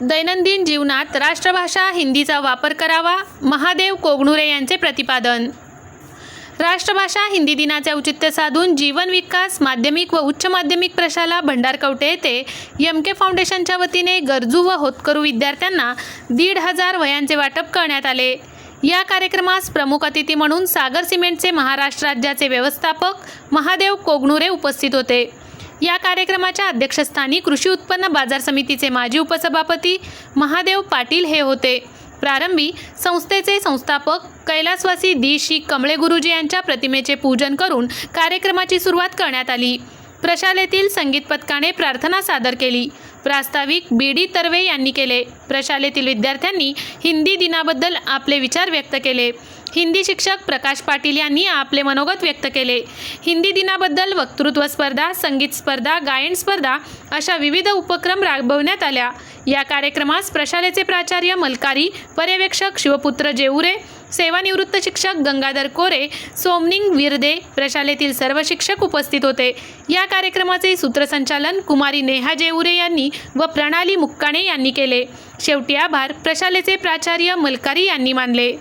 दैनंदिन जीवनात राष्ट्रभाषा हिंदीचा वापर करावा महादेव कोगणुरे यांचे प्रतिपादन. राष्ट्रभाषा हिंदी दिनाचे औचित्य साधून जीवन विकास माध्यमिक व उच्च माध्यमिक प्रशाला भंडारकवटे येथे एम के फाउंडेशनच्या वतीने गरजू व होतकरू विद्यार्थ्यांना दीड हजार वयांचे वाटप करण्यात आले. या कार्यक्रमास प्रमुख अतिथी म्हणून सागर सिमेंटचे महाराष्ट्र राज्याचे व्यवस्थापक महादेव कोगणुरे उपस्थित होते. या कार्यक्रमाच्या अध्यक्षस्थानी कृषी उत्पन्न बाजार समितीचे माजी उपसभापती महादेव पाटील हे होते. प्रारंभी संस्थेचे संस्थापक कैलासवासी दी शी कमळे गुरुजी यांच्या प्रतिमेचे पूजन करून कार्यक्रमाची सुरुवात करण्यात आली. प्रशालेतील संगीत पथकाने प्रार्थना सादर केली. प्रास्ताविक बी डी तर्वे यांनी केले. प्रशालेतील विद्यार्थ्यांनी हिंदी दिनाबद्दल आपले विचार व्यक्त केले. हिंदी शिक्षक प्रकाश पाटील यांनी आपले मनोगत व्यक्त केले. हिंदी दिनाबद्दल वक्तृत्व स्पर्धा संगीत स्पर्धा गायन स्पर्धा अशा विविध उपक्रम राबवण्यात आल्या. या कार्यक्रमास प्रशालेचे प्राचार्य मलकारी पर्यवेक्षक शिवपुत्र जेऊरे सेवानिवृत्त शिक्षक गंगाधर कोरे सोमनिंग विरदे प्रशालेतील सर्व शिक्षक उपस्थित होते. या कार्यक्रमाचे सूत्रसंचालन कुमारी नेहा जेऊरे यांनी व प्रणाली मुक्काणे यांनी केले. शेवटी आभार. प्रशालेचे प्राचार्य मलकारी यांनी मानले.